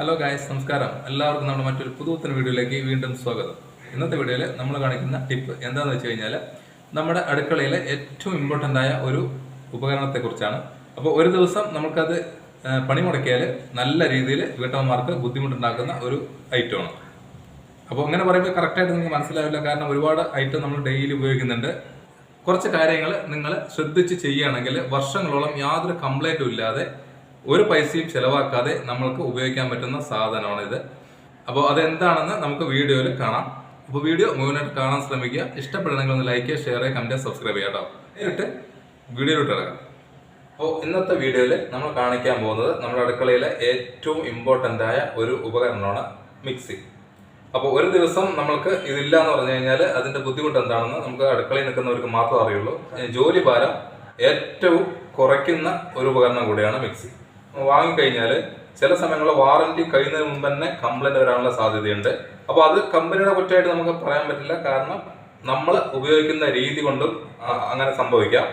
Hello guys നമസ്കാരം. എല്ലാവർക്കും നമ്മുടെ മറ്റൊരു പുതുത്തൻ വീഡിയോയിലേക്ക് വീണ്ടും സ്വാഗതം. ഇന്നത്തെ വീഡിയോയിൽ നമ്മൾ കാണിക്കുന്ന ടിപ്പ് എന്താണെന്ന് വെച്ച് കഴിഞ്ഞാൽ നമ്മുടെ അടുക്കളയിലെ ഏറ്റവും ഇമ്പോർട്ടന്റ് ആയ ഒരു ഉപകരണത്തെക്കുറിച്ചാണ്. അപ്പോൾ ഒരു ദിവസം നമുക്കത് ആ, പണി മുടക്കിയാൽ നല്ല രീതിയിൽ വീട്ടമ്മമാർക്ക് ബുദ്ധിമുട്ടുണ്ടാക്കുന്ന ഒരു ഐറ്റമാണ് അപ്പോൾ അങ്ങനെ പറയുമ്പോൾ കറക്റ്റായിട്ട് നിങ്ങൾക്ക് മനസ്സിലാവില്ല. കാരണം ഒരുപാട് ഐറ്റം നമ്മൾ ഡെയിലി ഉപയോഗിക്കുന്നുണ്ട്. കുറച്ച് കാര്യങ്ങൾ നിങ്ങൾ ശ്രദ്ധിച്ച് ചെയ്യുകയാണെങ്കിൽ വർഷങ്ങളോളം യാതൊരു കംപ്ലൈന്റും ഇല്ലാതെ ഒരു പൈസയും ചിലവാക്കാതെ നമ്മൾക്ക് ഉപയോഗിക്കാൻ പറ്റുന്ന സാധനമാണ് ഇത് അപ്പോൾ അതെന്താണെന്ന് നമുക്ക് വീഡിയോയിൽ കാണാം. അപ്പോൾ വീഡിയോ മുഴുവനായിട്ട് കാണാൻ ശ്രമിക്കുക. ഇഷ്ടപ്പെടണമെങ്കിൽ ഒന്ന് ലൈക്ക് ഷെയർ കമന്റ് സബ്സ്ക്രൈബ് ചെയ്യാം കേട്ടോ. നേരിട്ട് വീഡിയോയിലോട്ട് ഇറങ്ങാം. അപ്പോൾ ഇന്നത്തെ വീഡിയോയിൽ നമ്മൾ കാണിക്കാൻ പോകുന്നത് നമ്മുടെ അടുക്കളയിലെ ഏറ്റവും ഇമ്പോർട്ടന്റ് ആയ ഒരു ഉപകരണമാണ് മിക്സി. അപ്പോൾ ഒരു ദിവസം നമ്മൾക്ക് ഇതില്ല എന്ന് പറഞ്ഞു കഴിഞ്ഞാൽ അതിന്റെ ബുദ്ധിമുട്ട് എന്താണെന്ന് നമുക്ക് അടുക്കളയിൽ നിൽക്കുന്നവർക്ക് മാത്രമേ അറിയുള്ളൂ. ജോലി ഭാരം ഏറ്റവും കുറയ്ക്കുന്ന ഒരു ഉപകരണം കൂടിയാണ് മിക്സി. വാങ്ങിക്കഴിഞ്ഞാൽ ചില സമയങ്ങളിൽ വാറന്റി കഴിയുന്നതിന് മുമ്പ് തന്നെ കംപ്ലൈന്റ് വരാനുള്ള സാധ്യതയുണ്ട്. അപ്പോൾ അത് കമ്പനിയുടെ കുറ്റമായിട്ട് നമുക്ക് പറയാൻ പറ്റില്ല. കാരണം നമ്മൾ ഉപയോഗിക്കുന്ന രീതി കൊണ്ടും അങ്ങനെ സംഭവിക്കാം.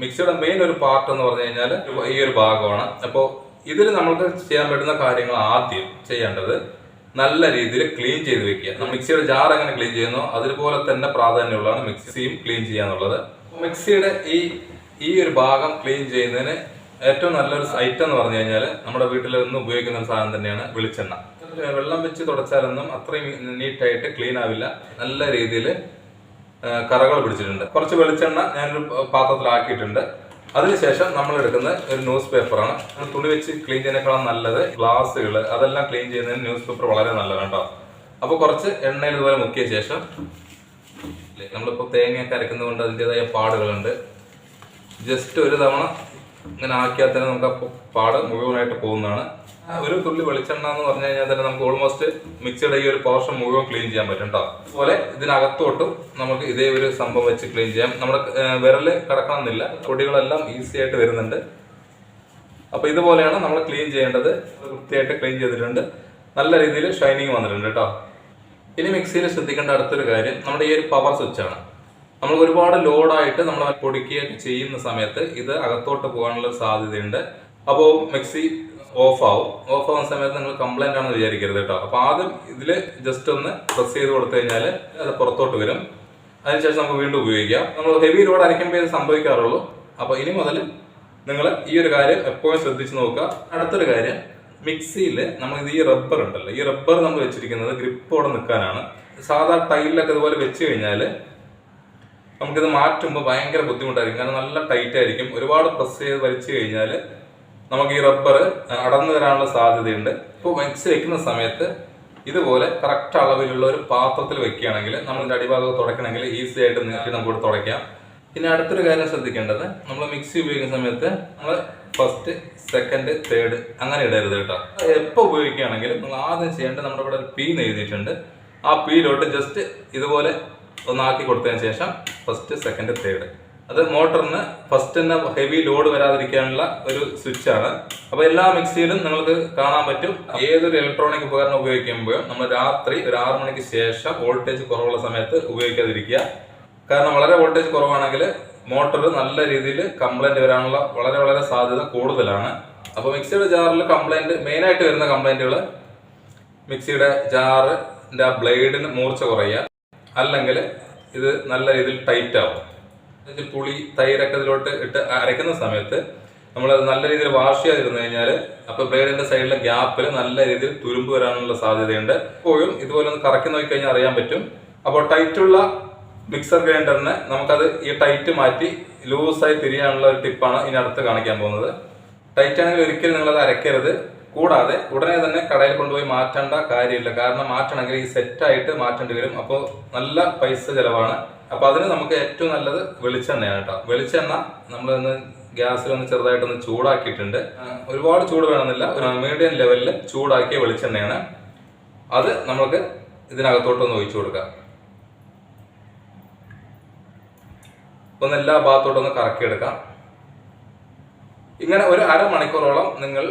മിക്സിയുടെ മെയിൻ ഒരു പാർട്ട് എന്ന് പറഞ്ഞു കഴിഞ്ഞാൽ ഈ ഒരു ഭാഗമാണ്. അപ്പോൾ ഇതിൽ നമ്മൾക്ക് ചെയ്യാൻ പറ്റുന്ന കാര്യങ്ങൾ ആദ്യം ചെയ്യേണ്ടത് നല്ല രീതിയിൽ ക്ലീൻ ചെയ്ത് വെക്കുക. മിക്സിയുടെ ജാർ എങ്ങനെ ക്ലീൻ ചെയ്യുന്നു അതുപോലെ തന്നെ പ്രാധാന്യമുള്ളതാണ് മിക്സിയും ക്ലീൻ ചെയ്യാന്നുള്ളത് മിക്സിയുടെ ഈ ഈ ഒരു ഭാഗം ക്ലീൻ ചെയ്യുന്നതിന് ഏറ്റവും നല്ലൊരു ഐറ്റം എന്ന് പറഞ്ഞു കഴിഞ്ഞാൽ നമ്മുടെ വീട്ടിൽ നിന്ന് ഉപയോഗിക്കുന്ന സാധനം തന്നെയാണ് വെളിച്ചെണ്ണ. വെള്ളം വെച്ച് തുടച്ചാലൊന്നും അത്രയും നീറ്റായിട്ട് ക്ലീൻ ആവില്ല. നല്ല രീതിയിൽ കറകൾ പിടിച്ചിട്ടുണ്ട്. കുറച്ച് വെളിച്ചെണ്ണ ഞാനൊരു പാത്രത്തിലാക്കിയിട്ടുണ്ട്. അതിനുശേഷം നമ്മൾ എടുക്കുന്ന ഒരു ന്യൂസ് പേപ്പറാണ്. തുണി വെച്ച് ക്ലീൻ ചെയ്യുന്നതിനേക്കാളും നല്ലത് ഗ്ലാസ്സുകൾ അതെല്ലാം ക്ലീൻ ചെയ്യുന്നതിന് ന്യൂസ് പേപ്പർ വളരെ നല്ലതാണ് കേട്ടോ. അപ്പോൾ കുറച്ച് എണ്ണയിൽ ഇതുപോലെ മുക്കിയ ശേഷം നമ്മളിപ്പോൾ തേങ്ങയൊക്കെ അരക്കുന്നത് കൊണ്ട് അതിന്റെതായ പാടുകളുണ്ട്. ജസ്റ്റ് ഒരു തവണ ഇങ്ങനെ ആക്കിയാൽ തന്നെ നമുക്ക് പാട് മുഴുവനായിട്ട് പോകുന്നതാണ്. ഒരു തുള്ളി വെളിച്ചെണ്ണ എന്ന് പറഞ്ഞു കഴിഞ്ഞാൽ തന്നെ നമുക്ക് ഓൾമോസ്റ്റ് മിക്സിയുടെ ഈ ഒരു പോർഷൻ മുഴുവൻ ക്ലീൻ ചെയ്യാൻ പറ്റും കേട്ടോ. അതുപോലെ ഇതിനകത്തോട്ടും നമുക്ക് ഇതേ ഒരു സംഭവം വെച്ച് ക്ലീൻ ചെയ്യാം. നമ്മുടെ വിരൽ കടക്കണമെന്നില്ല. പൊടികളെല്ലാം ഈസി ആയിട്ട് വരുന്നുണ്ട്. അപ്പൊ ഇതുപോലെയാണ് നമ്മൾ ക്ലീൻ ചെയ്യേണ്ടത്. വൃത്തിയായിട്ട് ക്ലീൻ ചെയ്തിട്ടുണ്ട്. നല്ല രീതിയിൽ ഷൈനിങ് വന്നിട്ടുണ്ട് കേട്ടോ. ഇനി മിക്സിയിൽ ശ്രദ്ധിക്കേണ്ട അടുത്തൊരു കാര്യം. നമ്മുടെ ഈ ഒരു പവർ സ്വിച്ചാണ് നമ്മൾ ഒരുപാട് ലോഡായിട്ട് നമ്മൾ പൊടിക്കുകയൊക്കെ ചെയ്യുന്ന സമയത്ത് ഇത് അകത്തോട്ട് പോകാനുള്ള സാധ്യതയുണ്ട്. അപ്പോൾ മിക്സി ഓഫ് ആവും ഓഫ് ആവുന്ന സമയത്ത് നിങ്ങൾ കംപ്ലൈന്റ് ആണെന്ന് വിചാരിക്കരുത് കേട്ടോ. അപ്പോൾ ആദ്യം ഇതിൽ ജസ്റ്റ് ഒന്ന് പ്രസ് ചെയ്ത് കൊടുത്തു കഴിഞ്ഞാൽ അത് പുറത്തോട്ട് വരും. അതിനുശേഷം നമുക്ക് വീണ്ടും ഉപയോഗിക്കാം. നമ്മൾ ഹെവി ലോഡ് അരയ്ക്കുമ്പോൾ ഇത് സംഭവിക്കാറുള്ളൂ. അപ്പോൾ ഇനി മുതൽ നിങ്ങൾ ഈ ഒരു കാര്യം എപ്പോഴും ശ്രദ്ധിച്ച് നോക്കുക. അടുത്തൊരു കാര്യം മിക്സിയിൽ നമ്മൾ ഈ റബ്ബർ ഉണ്ടല്ലോ. ഈ റബ്ബർ നമ്മൾ വെച്ചിരിക്കുന്നത് ഗ്രിപ്പോടെ നിൽക്കാനാണ്. സാധാ ടൈലിലൊക്കെ ഇതുപോലെ വെച്ച് കഴിഞ്ഞാൽ നമുക്കിത് മാറ്റുമ്പോൾ ഭയങ്കര ബുദ്ധിമുട്ടായിരിക്കും. കാരണം നല്ല ടൈറ്റ് ആയിരിക്കും. ഒരുപാട് പ്രസ് ചെയ്ത് വലിച്ചു കഴിഞ്ഞാൽ നമുക്ക് ഈ റബ്ബർ അടർന്നു തരാനുള്ള സാധ്യതയുണ്ട്. ഇപ്പോൾ മിക്സ് വെക്കുന്ന സമയത്ത് ഇതുപോലെ കറക്റ്റ് അളവിലുള്ള ഒരു പാത്രത്തിൽ വെക്കുകയാണെങ്കിൽ നമ്മളിന്റെ അടിഭാഗം തുടക്കണമെങ്കിൽ ഈസി ആയിട്ട് നീട്ടി നമുക്ക് തുടയ്ക്കാം. പിന്നെ അടുത്തൊരു കാര്യം ശ്രദ്ധിക്കേണ്ടത് നമ്മൾ മിക്സി ഉപയോഗിക്കുന്ന സമയത്ത് നമ്മൾ ഫസ്റ്റ് സെക്കൻഡ് തേർഡ് അങ്ങനെ ഇടരുത് കേട്ടോ. എപ്പോൾ ഉപയോഗിക്കുകയാണെങ്കിലും നമ്മൾ ആദ്യം ചെയ്യേണ്ടത് നമ്മുടെ ഇവിടെ ഒരു പീ എഴുതിയിട്ടുണ്ട് ആ പീയിലോട്ട് ജസ്റ്റ് ഇതുപോലെ ഒന്നാക്കി കൊടുത്തതിന് ശേഷം ഫസ്റ്റ് സെക്കൻഡ് തേർഡ് അത് മോട്ടറിന് ഫസ്റ്റ് തന്നെ ഹെവി ലോഡ് വരാതിരിക്കാനുള്ള ഒരു സ്വിച്ചാണ്. അപ്പോൾ അപ്പൊ എല്ലാ മിക്സിയിലും നിങ്ങൾക്ക് കാണാൻ പറ്റും. ഏതൊരു ഇലക്ട്രോണിക് ഉപകരണം ഉപയോഗിക്കുമ്പോഴും നമ്മൾ രാത്രി ഒരു ആറ് മണിക്ക് ശേഷം വോൾട്ടേജ് കുറവുള്ള സമയത്ത് ഉപയോഗിക്കാതിരിക്കുക. കാരണം വളരെ വോൾട്ടേജ് കുറവാണെങ്കിൽ മോട്ടർ നല്ല രീതിയിൽ കംപ്ലൈന്റ് വരാനുള്ള വളരെ വളരെ സാധ്യത കൂടുതലാണ്. അപ്പോൾ മിക്സിയുടെ ജാറിൽ കംപ്ലൈന്റ് മെയിൻ ആയിട്ട് വരുന്ന കംപ്ലൈന്റുകൾ മിക്സിയുടെ ജാറിന്റെ ആ ബ്ലേഡിന് മൂർച്ച കുറയുക. അല്ലെങ്കിൽ ഇത് നല്ല രീതിയിൽ ടൈറ്റ് ആവും. പുളി തൈരൊക്കെ ഇതിലോട്ട് ഇട്ട് അരയ്ക്കുന്ന സമയത്ത് നമ്മൾ നല്ല രീതിയിൽ വാഷ് ചെയ്തിരുന്നു കഴിഞ്ഞാൽ അപ്പോൾ ബ്ലേഡിന്റെ സൈഡിലെ ഗ്യാപ്പിൽ നല്ല രീതിയിൽ തുരുമ്പ് വരാനുള്ള സാധ്യതയുണ്ട്. എപ്പോഴും ഇതുപോലെ ഒന്ന് കറക്കി നോക്കിക്കഴിഞ്ഞാൽ അറിയാൻ പറ്റും. അപ്പോൾ ടൈറ്റുള്ള മിക്സർ ഗ്രൈൻഡറിനെ നമുക്കത് ഈ ടൈറ്റ് മാറ്റി ലൂസായി തിരിയാനുള്ള ഒരു ടിപ്പാണ് ഇനി അടുത്ത് കാണിക്കാൻ പോകുന്നത്. ടൈറ്റ് ആണെങ്കിൽ ഒരിക്കലും നിങ്ങളത് അരയ്ക്കരുത്. കൂടാതെ ഉടനെ തന്നെ കടയിൽ കൊണ്ടുപോയി മാറ്റേണ്ട കാര്യമില്ല. കാരണം മാറ്റണമെങ്കിൽ ഈ സെറ്റായിട്ട് മാറ്റേണ്ടി വരും. അപ്പോൾ നല്ല പൈസ ചിലവാണ്. അപ്പൊ അതിന് നമുക്ക് ഏറ്റവും നല്ലത് വെളിച്ചെണ്ണയാണ് കേട്ടോ. വെളിച്ചെണ്ണ നമ്മൾ ഇന്ന് ഗ്യാസിൽ ഒന്ന് ചെറുതായിട്ടൊന്ന് ചൂടാക്കിയിട്ടുണ്ട്. ഒരുപാട് ചൂട് വേണമെന്നില്ല. ഒരു മീഡിയം ലെവലിൽ ചൂടാക്കിയ വെളിച്ചെണ്ണയാണ്. അത് നമുക്ക് ഇതിനകത്തോട്ടൊന്ന് ഒഴിച്ചു കൊടുക്കാം. ഒന്ന് എല്ലാ ഭാഗത്തോട്ടൊന്ന് കറക്കിയെടുക്കാം. ഇങ്ങനെ ഒരു അരമണിക്കൂറോളം നിങ്ങൾ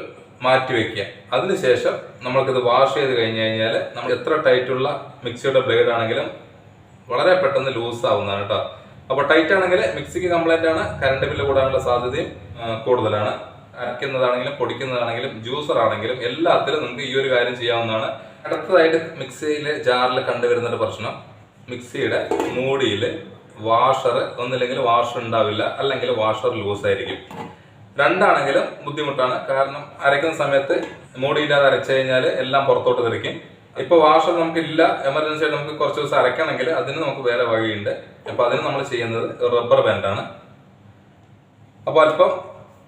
മാറ്റി വെക്കുക. അതിനുശേഷം നമ്മൾക്കിത് വാഷ് ചെയ്ത് കഴിഞ്ഞ് കഴിഞ്ഞാൽ നമ്മൾ എത്ര ടൈറ്റുള്ള മിക്സിയുടെ ബ്ലേഡ് ആണെങ്കിലും വളരെ പെട്ടെന്ന് ലൂസ് ആവുന്നതാണ് കേട്ടോ അപ്പോൾ ടൈറ്റ് ആണെങ്കിൽ മിക്സിക്ക് കംപ്ലൈന്റ് ആണ് കറണ്ട് ബില്ല് കൂടാനുള്ള സാധ്യതയും കൂടുതലാണ്. അരയ്ക്കുന്നതാണെങ്കിലും പൊടിക്കുന്നതാണെങ്കിലും ജ്യൂസർ ആണെങ്കിലും എല്ലാത്തിലും നമുക്ക് ഈ ഒരു കാര്യം ചെയ്യാവുന്നതാണ്. അടുത്തതായിട്ട് മിക്സിയിൽ ജാറിൽ കണ്ടുവരുന്ന ഒരു പ്രശ്നം. മിക്സിയുടെ മൂടിയിൽ വാഷർ ഒന്നില്ലെങ്കിൽ വാഷർ ഉണ്ടാവില്ല അല്ലെങ്കിൽ വാഷർ ലൂസ് ആയിരിക്കും. രണ്ടാണെങ്കിലും ബുദ്ധിമുട്ടാണ്. കാരണം അരയ്ക്കുന്ന സമയത്ത് മൂടിയില്ലാതെ അരച്ചു കഴിഞ്ഞാൽ എല്ലാം പുറത്തോട്ട് തെറിക്കും. ഇപ്പൊ വാഷർ നമുക്ക് ഇല്ല എമർജൻസി ആയിട്ട് നമുക്ക് കുറച്ച് ദിവസം അരയ്ക്കണമെങ്കിൽ അതിന് നമുക്ക് വേറെ വഴിയുണ്ട്. അപ്പൊ അതിന് നമ്മൾ ചെയ്യുന്നത് റബ്ബർ ബാൻഡാണ്. അപ്പോൾ അല്പം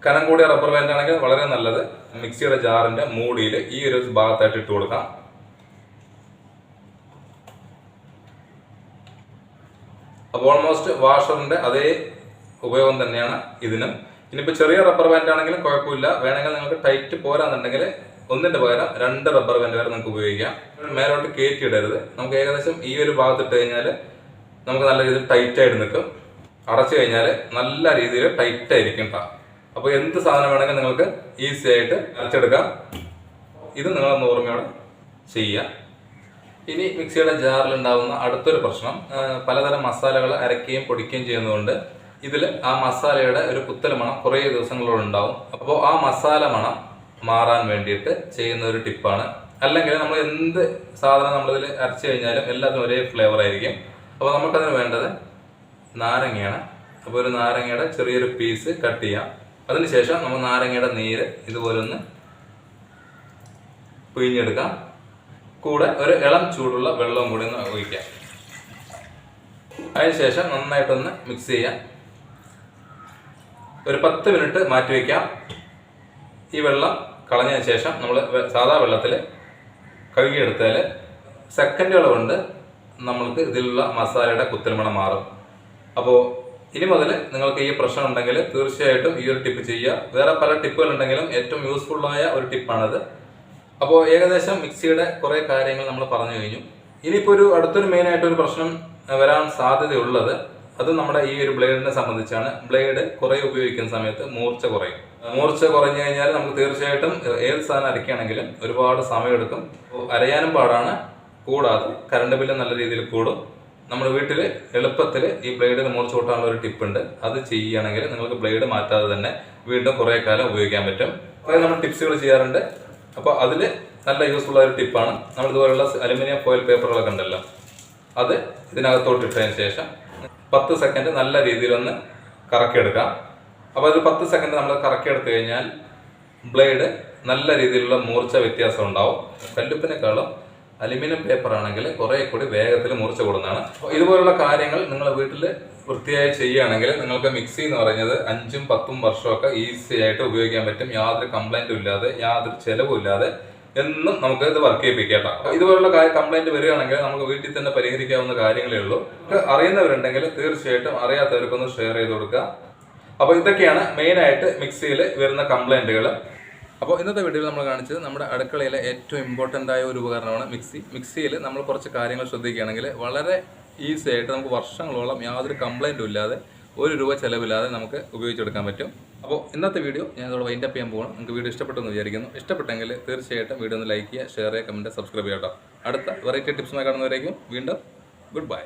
കനം കൂടിയ റബ്ബർ ബാൻഡ് ആണെങ്കിൽ വളരെ നല്ലത്. മിക്സിയുടെ ജാറിന്റെ മൂടിയിൽ ഈ ഒരു ഭാഗത്തായിട്ട് ഇട്ട് കൊടുക്കാം. അപ്പോൾ ഓൾമോസ്റ്റ് വാഷറിന്റെ അതേ ഉപയോഗം തന്നെയാണ് ഇതിനും. ഇനിയിപ്പോൾ ചെറിയ റബ്ബർ ബാൻഡ് ആണെങ്കിലും കുഴപ്പമില്ല. വേണമെങ്കിൽ നിങ്ങൾക്ക് ടൈറ്റ് പോരാന്നുണ്ടെങ്കിൽ ഒന്നിന്റെ പകരം രണ്ട് റബ്ബർ ബാൻഡ് വരെ നിങ്ങൾക്ക് ഉപയോഗിക്കാം. മേലോട്ട് കയറ്റി ഇടരുത് നമുക്ക് ഏകദേശം ഈ ഒരു ഭാഗത്ത് ഇട്ട് കഴിഞ്ഞാൽ നമുക്ക് നല്ല രീതിയിൽ ടൈറ്റ് ആയിട്ട് നിൽക്കും. അടച്ചു കഴിഞ്ഞാൽ നല്ല രീതിയിൽ ടൈറ്റ് ആയിരിക്കും കേട്ടോ അപ്പോൾ എന്ത് സാധനം വേണമെങ്കിൽ നിങ്ങൾക്ക് ഈസി ആയിട്ട് അരച്ചെടുക്കാം ഇത് നിങ്ങളൊന്ന് ഓർമ്മയോടെ ചെയ്യുക. ഇനി മിക്സിയുടെ ജാറിലുണ്ടാകുന്ന അടുത്തൊരു പ്രശ്നം പലതരം മസാലകൾ അരക്കുകയും പൊടിക്കുകയും ചെയ്യുന്നതുകൊണ്ട് ഇതിൽ ആ മസാലയുടെ ഒരു പുത്തൽ മണം കുറേ ദിവസങ്ങളോട് ഉണ്ടാവും. അപ്പോൾ ആ മസാല മണം മാറാൻ വേണ്ടിയിട്ട് ചെയ്യുന്ന ഒരു ടിപ്പാണ്. അല്ലെങ്കിൽ നമ്മൾ എന്ത് സാധനം നമ്മളിതിൽ അരച്ചു കഴിഞ്ഞാലും എല്ലാത്തിനും ഒരേ ഫ്ലേവർ ആയിരിക്കും. അപ്പോൾ നമുക്കതിന് വേണ്ടത് നാരങ്ങയാണ്. അപ്പോൾ ഒരു നാരങ്ങയുടെ ചെറിയൊരു പീസ് കട്ട് ചെയ്യാം. അതിനുശേഷം നമ്മൾ നാരങ്ങയുടെ നീര് ഇതുപോലെ ഒന്ന് പിഴിഞ്ഞെടുക്കാം. കൂടെ ഒരു ഇളം ചൂടുള്ള വെള്ളവും കൂടി ഒന്ന് ഒഴിക്കാം. അതിനുശേഷം നന്നായിട്ടൊന്ന് മിക്സ് ചെയ്യാം. ഒരു പത്ത് മിനിറ്റ് മാറ്റി വയ്ക്കാം ഈ വെള്ളം കളഞ്ഞതിന് ശേഷം നമ്മൾ സാധാ വെള്ളത്തിൽ കഴുകിയെടുത്താൽ സെക്കൻഡുകൾ കൊണ്ട് നമ്മൾക്ക് ഇതിലുള്ള മസാലയുടെ കുത്തൽമണം മാറും. അപ്പോൾ ഇനി മുതൽ നിങ്ങൾക്ക് ഈ പ്രശ്നം ഉണ്ടെങ്കിൽ തീർച്ചയായിട്ടും ഈ ഒരു ടിപ്പ് ചെയ്യുക. വേറെ പല ടിപ്പുകൾ ഉണ്ടെങ്കിലും ഏറ്റവും യൂസ്ഫുള്ളായ ഒരു ടിപ്പാണത്. അപ്പോൾ ഏകദേശം മിക്സിയുടെ കുറേ കാര്യങ്ങൾ നമ്മൾ പറഞ്ഞു കഴിഞ്ഞു. ഇനിയിപ്പോൾ ഒരു അടുത്തൊരു മെയിനായിട്ടൊരു പ്രശ്നം വരാൻ സാധ്യതയുള്ളത് അത് നമ്മുടെ ഈ ഒരു ബ്ലേഡിനെ സംബന്ധിച്ചാണ്. ബ്ലേഡ് കുറേ ഉപയോഗിക്കുന്ന സമയത്ത് മൂർച്ച കുറയും. മൂർച്ച കുറഞ്ഞു കഴിഞ്ഞാൽ നമുക്ക് തീർച്ചയായിട്ടും ഏത് സാധനം അരയ്ക്കുകയാണെങ്കിലും ഒരുപാട് സമയമെടുക്കും. അരയാനും പാടാണ്. കൂടാതെ കറണ്ട് ബില്ല് നല്ല രീതിയിൽ കൂടും. നമ്മുടെ വീട്ടിൽ എളുപ്പത്തിൽ ഈ ബ്ലേഡിന് മൂർച്ച കൂട്ടാനുള്ള ഒരു ടിപ്പ് ഉണ്ട്. അത് ചെയ്യുകയാണെങ്കിൽ നിങ്ങൾക്ക് ബ്ലേഡ് മാറ്റാതെ തന്നെ വീണ്ടും കുറേ കാലം ഉപയോഗിക്കാൻ പറ്റും. കുറേ നമ്മൾ ടിപ്സുകൾ ചെയ്യാറുണ്ട്. അപ്പോൾ അതിൽ നല്ല യൂസ്ഫുൾ ആയ ഒരു ടിപ്പാണ് നമ്മൾ ഇതുപോലുള്ള അലുമിനിയം ഫോയിൽ പേപ്പറുകളൊക്കെ ഉണ്ടല്ലോ. അത് ഇതിനകത്തോട്ട് ഇട്ടതിന് ശേഷം പത്ത് സെക്കൻഡ് നല്ല രീതിയിലൊന്ന് കറക്കിയെടുക്കാം. അപ്പോൾ ഒരു പത്ത് സെക്കൻഡ് നമ്മൾ കറക്കിയെടുത്തു കഴിഞ്ഞാൽ ബ്ലേഡ് നല്ല രീതിയിലുള്ള മൂർച്ച വ്യത്യാസം ഉണ്ടാവും. കല്ലുപ്പിനേക്കാളും അലുമിനിയം പേപ്പർ ആണെങ്കിൽ കുറെ കൂടി വേഗത്തിൽ മൂർച്ച കൂടുന്നതാണ്. ഇതുപോലുള്ള കാര്യങ്ങൾ നിങ്ങൾ വീട്ടിൽ വൃത്തിയായി ചെയ്യുകയാണെങ്കിൽ നിങ്ങൾക്ക് മിക്സി എന്ന് പറയുന്നത് അഞ്ചും പത്തും വർഷമൊക്കെ ഈസി ആയിട്ട് ഉപയോഗിക്കാൻ പറ്റും. യാതൊരു കംപ്ലൈന്റും ഇല്ലാതെ യാതൊരു ചെലവും ഇല്ലാതെ എന്നും നമുക്ക് ഇത് വർക്ക് ചെയ്യിപ്പിക്കാം കേട്ടോ. ഇതുപോലുള്ള കംപ്ലൈന്റ് വരികയാണെങ്കിൽ നമുക്ക് വീട്ടിൽ തന്നെ പരിഹരിക്കാവുന്ന കാര്യങ്ങളേ ഉള്ളൂ. അറിയുന്നവരുണ്ടെങ്കിൽ തീർച്ചയായിട്ടും അറിയാത്തവർക്കൊന്ന് ഷെയർ ചെയ്ത് കൊടുക്കുക. അപ്പോൾ ഇതൊക്കെയാണ് മെയിനായിട്ട് മിക്സിയിൽ വരുന്ന കംപ്ലൈന്റുകൾ അപ്പോൾ ഇന്നത്തെ വീഡിയോയിൽ നമ്മൾ കാണിച്ചത് നമ്മുടെ അടുക്കളയിലെ ഏറ്റവും ഇമ്പോർട്ടന്റ് ആയ ഒരു ഉപകരണമാണ് മിക്സി. മിക്സിയിൽ നമ്മൾ കുറച്ച് കാര്യങ്ങൾ ശ്രദ്ധിക്കുകയാണെങ്കിൽ വളരെ ഈസി ആയിട്ട് നമുക്ക് വർഷങ്ങളോളം യാതൊരു കംപ്ലൈന്റും ഇല്ലാതെ ഒരു രൂപ ചിലവില്ലാതെ നമുക്ക് ഉപയോഗിച്ചെടുക്കാൻ പറ്റും. അപ്പോൾ ഇന്നത്തെ വീഡിയോ ഞാൻ ഇതോടെ വൈൻഡപ്പ് ചെയ്യാൻ പോകണം നിങ്ങൾക്ക് വീഡിയോ ഇഷ്ടപ്പെട്ടെന്ന് വിചാരിക്കുന്നു. ഇഷ്ടപ്പെട്ടെങ്കിൽ തീർച്ചയായിട്ടും വീഡിയോ ഒന്ന് ലൈക്ക് ചെയ്യുക ഷെയർ ചെയ്യുക കമന്റ് സബ്സ്ക്രൈബ് ചെയ്യാം കേട്ടോ. അടുത്ത വെറൈറ്റി ടിപ്സുമായി കാണുന്നവരേക്കും വീണ്ടും ഗുഡ് ബൈ